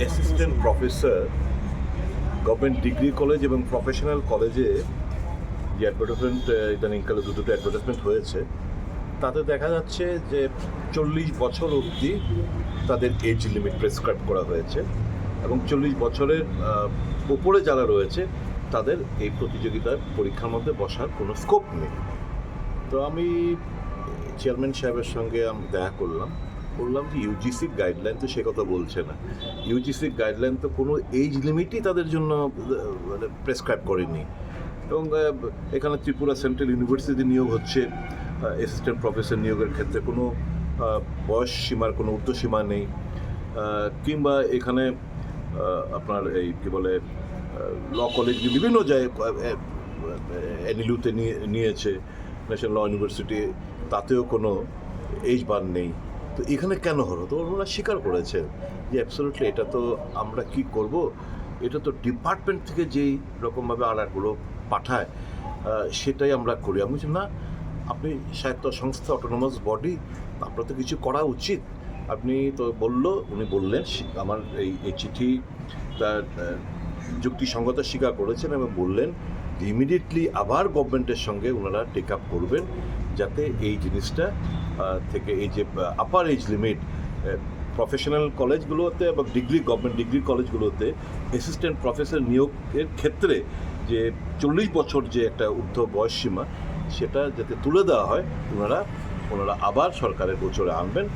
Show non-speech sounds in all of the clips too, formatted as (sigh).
Assistant professor government degree college এবং professional কলেজে যে অ্যাডভার্টাইজমেন্ট ইদানিংকালে দুটো অ্যাডভার্টাইজমেন্ট হয়েছে, তাতে দেখা যাচ্ছে যে চল্লিশ বছর অবধি তাদের এজ লিমিট প্রেসক্রাইব করা হয়েছে এবং চল্লিশ বছরের উপরে যারা রয়েছে, তাদের এই প্রতিযোগিতার পরীক্ষার মধ্যে বসার কোনো স্কোপ নেই। তো আমি চেয়ারম্যান সাহেবের সঙ্গে আমি দেখা করলাম বললাম যে ইউজিসির গাইডলাইন তো সে কথা বলছে না ইউজিসির গাইডলাইন তো কোনো এজ লিমিটই তাদের জন্য মানে প্রেসক্রাইব করেনি এবং এখানে ত্রিপুরা সেন্ট্রাল ইউনিভার্সিটি নিয়োগ হচ্ছে অ্যাসিস্ট্যান্ট প্রফেসর নিয়োগের ক্ষেত্রে কোনো বয়স সীমার কোনো ঊর্ধ্বসীমা নেই কিংবা এখানে আপনার এই কী বলে ল কলেজ বিভিন্ন জায়গায় নিয়ে নিয়েছে ন্যাশনাল ল ইউনিভার্সিটি তাতেও কোনো এইজ বার নেই। তো এখানে কেন হলো? তো ওনারা স্বীকার করেছে যে অ্যাবসোলুটলি এটা তো আমরা কি করব? এটা তো ডিপার্টমেন্ট থেকে যেই রকমভাবে আড়াগুলো পাঠায় সেটাই আমরা করি। আমি বলছি, না, আপনি স্বায়ত্ত সংস্থা অটোনোমাস বডি আপনার তো কিছু করা উচিত। আপনি তো বলল, উনি বললেন, আমার এই চিঠি, তার যুক্তিসঙ্গতা স্বীকার করেছেন এবং বললেন ইমিডিয়েটলি আবার গভর্নমেন্টের সঙ্গে ওনারা টেক আপ করবেন যাতে এই জিনিসটা থেকে এই যে আপার এজ লিমিট প্রফেশনাল কলেজগুলোতে এবং ডিগ্রি গভর্নমেন্ট ডিগ্রি কলেজগুলোতে অ্যাসিস্ট্যান্ট প্রফেসর নিয়োগের ক্ষেত্রে যে চল্লিশ বছর যে একটা ঊর্ধ্ব বয়স সীমা সেটা যাতে তুলে দেওয়া হয় ওনারা ওনারা আবার সরকারের গোচরে আনবেন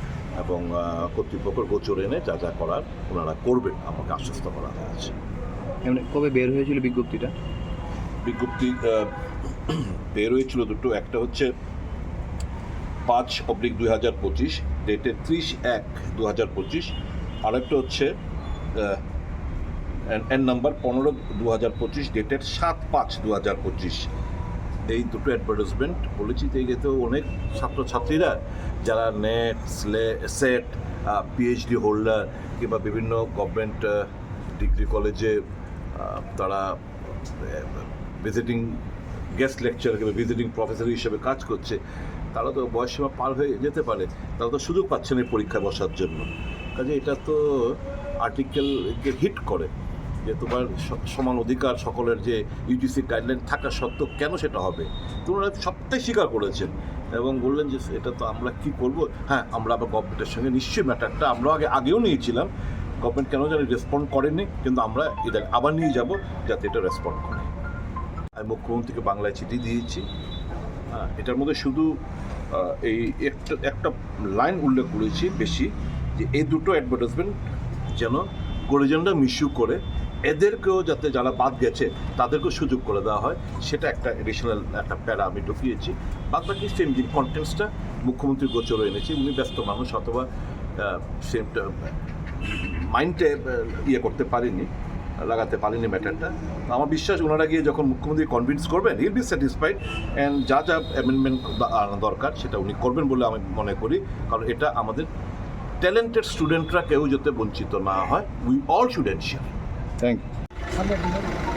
এবং কর্তৃপক্ষের গোচরে এনে যা যা করার ওনারা করবেন। আমাকে আশ্বস্ত করা হয়েছে। এমনি কবে বের হয়েছিল বিজ্ঞপ্তিটা? বিজ্ঞপ্তি (clears throat) বের হয়েছিল দুটো। একটা হচ্ছে পাঁচ অব্লিক দুই হাজার পঁচিশ, ডেটের ত্রিশ এক দু হাজার পঁচিশ। আরেকটা হচ্ছে এন নাম্বার পনেরো দু হাজার পঁচিশ, ডেটের সাত পাঁচ দু হাজার পঁচিশ। এই দুটো অ্যাডভার্টাইজমেন্ট বলেছি এতে অনেক ছাত্রছাত্রীরা, যারা NET SLET SET PhD holder কিংবা বিভিন্ন গভর্নমেন্ট ডিগ্রি কলেজে তারা ভিজিটিং গেস্ট লেকচার কিংবা ভিজিটিং প্রফেসর হিসেবে কাজ করছে, তারা তো বয়সসীমা পার হয়ে যেতে পারে, তারা তো সুযোগ পাচ্ছে না পরীক্ষায় বসার জন্য। কাজে এটা তো আর্টিকেলকে হিট করে যে তোমার সমান অধিকার, সকলের যে ইউজিসি গাইডলাইন থাকা সত্ত্বেও কেন সেটা হবে? তোমরা সবটাই স্বীকার করেছেন এবং বললেন যে এটা তো আমরা কি করব? হ্যাঁ আমরা আবার গভর্নমেন্টের সঙ্গে নিশ্চয়ই ম্যাটারটা আমরা আগে, আগেও নিয়েছিলাম গভর্নমেন্ট কেন জানি রেসপন্ড করেনি কিন্তু আমরা এটা আবার নিয়ে যাব যাতে এটা রেসপন্ড করে। আমি মুখ্যমন্ত্রীকে বাংলায় চিঠি দিয়েছি। হ্যাঁ, এটার মধ্যে শুধু এই একটা একটা লাইন উল্লেখ করেছি বেশি যে এই দুটো অ্যাডভার্টাইজমেন্ট যেন গরিজনরা মিশু করে এদেরকেও যাতে যারা বাদ গেছে তাদেরকেও সুযোগ করে দেওয়া হয় সেটা একটা এডিশনাল একটা প্যারা আমি ঢুকিয়েছি। বাদ বাকি সেম যে কন্টেন্টসটা মুখ্যমন্ত্রীর গোচরে এনেছি উনি ব্যস্ত মানুষ অথবা সেমটা মাইন্ডে ইয়ে করতে পারিনি, লাগাতে পারিনি ম্যাটারটা। আমার বিশ্বাস ওনারা গিয়ে যখন মুখ্যমন্ত্রী কনভিন্স করবেন হিল বি স্যাটিসফাইড অ্যান্ড যা যা অ্যামেন্ডমেন্ট আনা দরকার সেটা উনি করবেন বলে আমি মনে করি। কারণ এটা আমাদের ট্যালেন্টেড স্টুডেন্টরা কেউ যাতে বঞ্চিত না হয় we all should share thank you